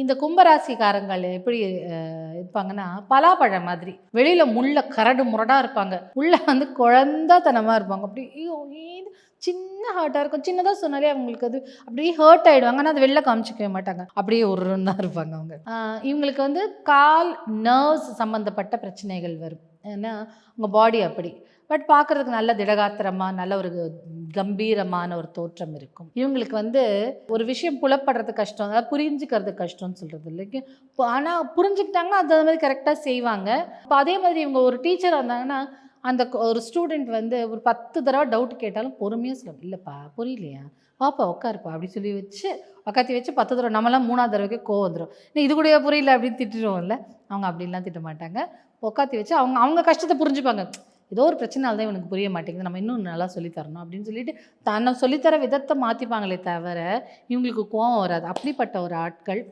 இந்த கும்பராசிக்காரங்கள் எப்படி இருப்பாங்கன்னா பலாப்பழம் மாதிரி. வெளியில முள்ள கரடு முரடா இருப்பாங்க. உள்ள வந்து குழந்தைத்தனமா இருப்பாங்க. அப்படி ஐயோ, சின்ன சின்ன ஹர்ட்டாக இருக்கும். சின்னதாக சொன்னாலே அவங்களுக்கு அது அப்படியே ஹர்ட் ஆயிடுவாங்க. ஆனால் அது வெளில காமிச்சிக்கவே மாட்டாங்க. அப்படியே ஒரு தான் இருப்பாங்க அவங்க. இவங்களுக்கு வந்து கால் நர்வ்ஸ் சம்மந்தப்பட்ட பிரச்சனைகள் வரும். ஏன்னா உங்கள் பாடி அப்படி. பட் பார்க்குறதுக்கு நல்ல திடகாத்திரமாக நல்ல ஒரு கம்பீரமான ஒரு தோற்றம் இருக்கும். இவங்களுக்கு வந்து ஒரு விஷயம் புலப்படுறது கஷ்டம். அதாவது புரிஞ்சுக்கிறது கஷ்டம்னு சொல்கிறது இல்லைக்கு ஆனால் புரிஞ்சுக்கிட்டாங்கன்னா அது மாதிரி கரெக்டாக செய்வாங்க. இப்போ அதே மாதிரி இவங்க ஒரு டீச்சராக இருந்தாங்கன்னா அந்த ஒரு ஸ்டூடெண்ட் வந்து ஒரு பத்து தடவை டவுட் கேட்டாலும் பொறுமையாக சொல்ல இல்லைப்பா புரியலையா? பாப்பா உட்காருப்பா அப்படி சொல்லி வச்சு உக்காத்தி வச்சு பத்து தடவை நம்மலாம் மூணாவது தடவைக்கு கோவம் வந்துடும் நீ இது கூடயே புரியல? அப்படின்னு திட்டுருவோம்ல அவங்க அப்படிலாம் திட்ட மாட்டாங்க. உட்காத்தி வச்சு அவங்க அவங்க கஷ்டத்தை புரிஞ்சுப்பாங்க. ஏதோ ஒரு பிரச்சனால தான் இவனுக்கு புரிய மாட்டேங்குது. நம்ம இன்னும் நல்லா சொல்லித்தரணும் அப்படின்னு சொல்லிட்டு தன்னை சொல்லித்தர விதத்தை மாற்றிப்பாங்களே தவிர இவங்களுக்கு கோவம் வராது. அப்படிப்பட்ட ஒரு ஆட்கள்